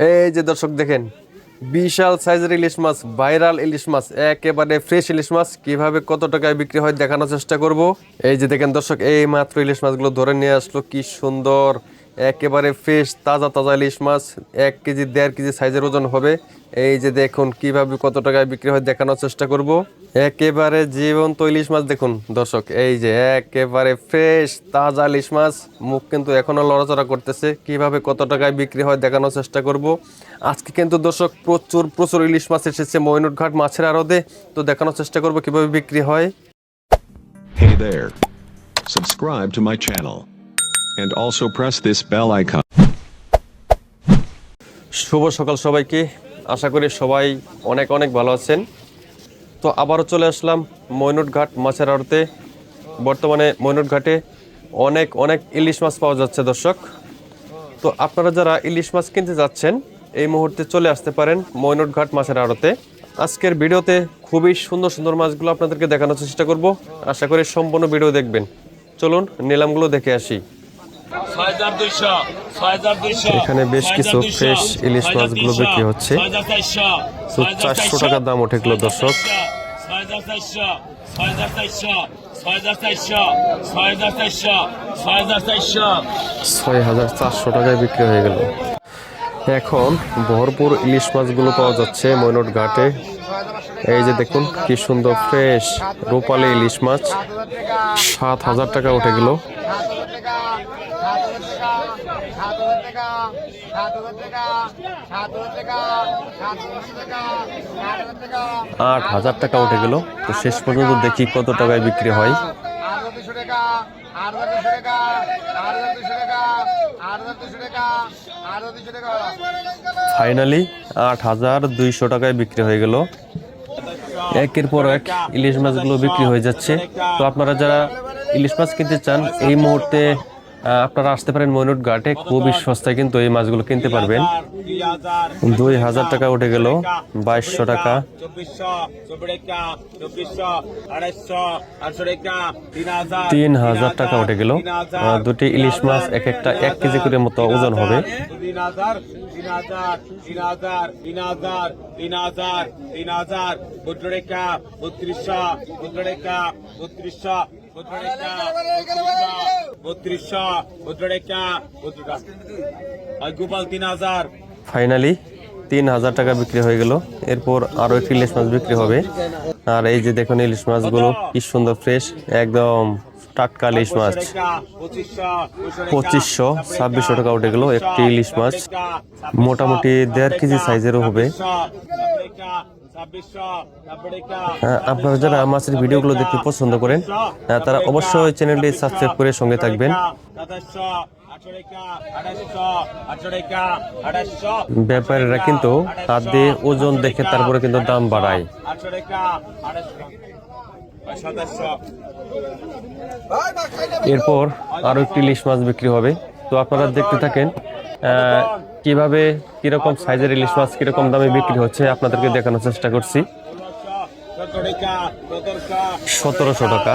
এই যে দর্শক দেখেন, বিশাল সাইজের ইলিশ মাছ ভাইরাল ইলিশ মাছ, একেবারে ফ্রেশ ইলিশ মাছ। কীভাবে কত টাকায় বিক্রি হয় দেখানোর চেষ্টা করব। এই যে দেখেন দর্শক এই মাত্র ইলিশ মাছগুলো ধরে নিয়ে আসলো, কি সুন্দর, একেবারে ফ্রেশ তাজা তাজা ইলিশ মাছ, এক কেজি, দেড় কেজি সাইজের ওজন হবে। এই যে দেখুন কীভাবে কত টাকায় বিক্রি হয় দেখানোর চেষ্টা করব একেবারে জীবন্ত ইলিশ মাছ দেখুন দর্শক এই যে একেবারে ফ্রেশ তাজা ইলিশ মাছ মুখ কিন্তু এখনও লড়াচড়া করতেছে কীভাবে কত টাকায় বিক্রি হয় দেখানোর চেষ্টা করব আজকে কিন্তু দর্শক প্রচুর প্রচুর ইলিশ মাছ এসেছে ময়নুটঘাট মাছের আড়তে তো দেখানোর চেষ্টা করব কীভাবে বিক্রি হয় Hey there. Subscribe to my channel. And also press this bell icon. শুভ সকাল সবাইকে আশা করি সবাই অনেক অনেক ভালো আছেন। তো আবারও চলে আসলাম ময়নুটঘাট মাছের আড়তে। বর্তমানে ময়নুটঘাটে অনেক অনেক ইলিশ মাছ পাওয়া যাচ্ছে দর্শক। তো আপনারা যারা ইলিশ মাছ কিনতে যাচ্ছেন, এই মুহূর্তে চলে আসতে পারেন ময়নুটঘাট মাছের আড়তে। আজকের ভিডিওতে খুবই সুন্দর সুন্দর মাছগুলো আপনাদেরকে দেখানোর চেষ্টা করব। আশা করি সম্পূর্ণ ভিডিও দেখবেন। চলুন, নিলামগুলো দেখে আসি। এখানে বেশ কিছু ফ্রেশ ইলিশ মাছগুলো বিক্রি হচ্ছে। চারশো তো 400 টাকা দাম উঠে গেল দর্শক। ছয় হাজার চারশো টাকায় বিক্রি হয়ে গেল এখন ভরপুর ইলিশ মাছগুলো পাওয়া যাচ্ছে ময়নট ঘাটে এই যে দেখুন, কি সুন্দর ফ্রেশ রূপালি ইলিশ মাছ। সাত হাজার টাকা উঠে গেল। আট হাজার টাকা উঠে গেল। তো শেষ পর্যন্ত দেখি কত টাকায় বিক্রি হয়। ফাইনালি আট হাজার দুইশো টাকায় বিক্রি হয়ে গেল। একের পর এক ইলিশ মাছগুলো বিক্রি হয়ে যাচ্ছে। তো আপনারা যারা ইলিশ মাছ কিনতে চান, এই মুহূর্তে আপনারা আসতে পারেন ময়নুট ঘাটে। খুবই সস্তায় কিন্তু এই মাছগুলো কিনতে পারবেন। দুই হাজার টাকা উঠে গেল, বাইশশো টাকা। তিন হাজার টাকা উঠে গেল। দুটি ইলিশ মাছ, এক একটা এক কেজি করে মতো ওজন হবে। বত্রিশশো বত্রিশশো বত্রিশশো বত্র রেখা বত্রিশা গোপাল তিন হাজার। ফাইনালি তিন হাজার টাকা বিক্রি হয়ে গেল। এরপর আরও একটি ইলিশ মাছ বিক্রি হবে। আর এই যে দেখুন ইলিশ মাছগুলো কি সুন্দর ফ্রেশ একদম টাটকা ইলিশ মাছ। পঁচিশশো ছাব্বিশশো টাকা উঠে গেল একটি ইলিশ মাছ। মোটামুটি দেড় কেজি সাইজেরও হবে। আপনারা যারা মাছের ভিডিওগুলো দেখতে পছন্দ করেন হ্যাঁ, তারা অবশ্যই চ্যানেলটি সাবস্ক্রাইব করে সঙ্গে থাকবেন ব্যাপারীরা কিন্তু হাত দিয়ে ওজন দেখে তারপরে কিন্তু দাম বাড়ায় এরপর আরও একটি ইলিশ মাছ বিক্রি হবে তো আপনারা দেখতে থাকেন আহ, কীভাবে, কীরকম সাইজের ইলিশ মাছ কীরকম দামে বিক্রি হচ্ছে, আপনাদেরকে দেখানোর চেষ্টা করছি। সতেরোশো টাকা।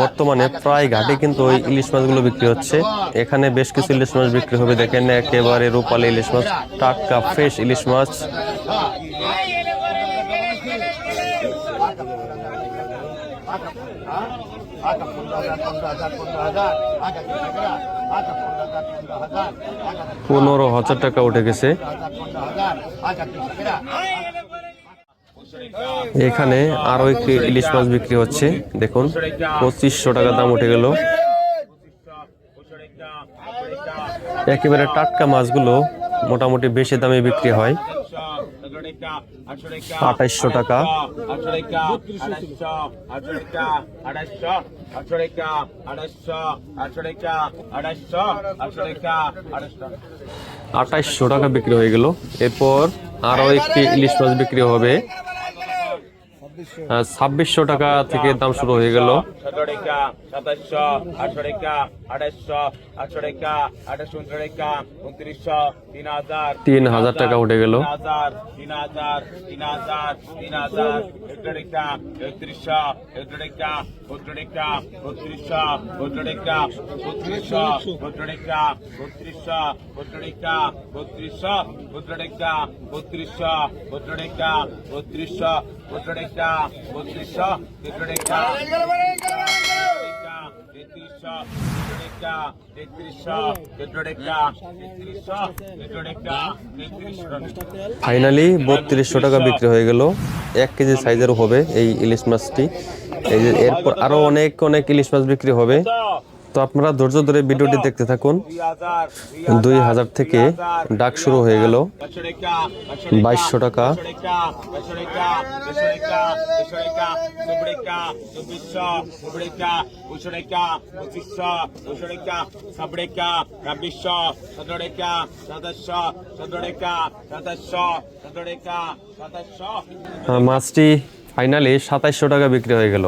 বর্তমানে প্রায় ঘাটে কিন্তু ওই ইলিশ মাছগুলো বিক্রি হচ্ছে। এখানে বেশ কিছু ইলিশ মাছ বিক্রি হবে। দেখেন, একেবারে রূপালী ইলিশ মাছ, টাটকা ফ্রেশ ইলিশ মাছ। পনেরো হাজার টাকা উঠে গেছে। এখানে আরও একটি ইলিশ মাছ বিক্রি হচ্ছে। দেখুন, পঁচিশশো টাকা দাম উঠে গেল। একেবারে টাটকা মাছগুলো মোটামুটি বেশি দামে বিক্রি হয়। আঠাইশশো টাকা। আঠাইশশো টাকা বিক্রি হয়ে গেল। এরপর আরও একটি ইলিশ মাছ বিক্রি হবে। ছাব্বিশশো টাকা থেকে দাম শুরু হয়ে গেল। তিন হাজার টাকা উঠে গেল। তিন ফাইনালি বত্রিশশো টাকা বিক্রি হয়ে গেল। এক কেজি সাইজেরও হবে এই ইলিশ মাছটি। এই যে এরপর আরও অনেক অনেক ইলিশ মাছ বিক্রি হবে। তো আপনারা ধৈর্য ধরে ভিডিওটি দেখতে থাকুন দুই হাজার থেকে ডাক শুরু হয়ে গেল বাইশশো টাকা মাছটি ফাইনালি সাতাইশশো টাকা বিক্রি হয়ে গেল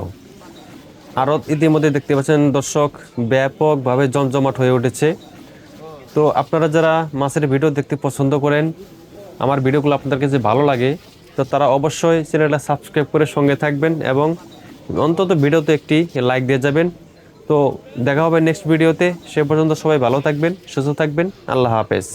আরও ইতিমধ্যে দেখতে পাচ্ছেন দর্শক, ব্যাপকভাবে জমজমাট হয়ে উঠেছে। তো আপনারা যারা মাছের ভিডিও দেখতে পছন্দ করেন, আমার ভিডিওগুলো আপনাদের কাছে ভালো লাগে, তো তারা অবশ্যই চ্যানেলটা সাবস্ক্রাইব করে সঙ্গে থাকবেন এবং অন্তত ভিডিওতে একটি লাইক দিয়ে যাবেন। তো দেখা হবে নেক্সট ভিডিওতে, সে পর্যন্ত সবাই ভালো থাকবেন, সুস্থ থাকবেন, আল্লাহ হাফেজ।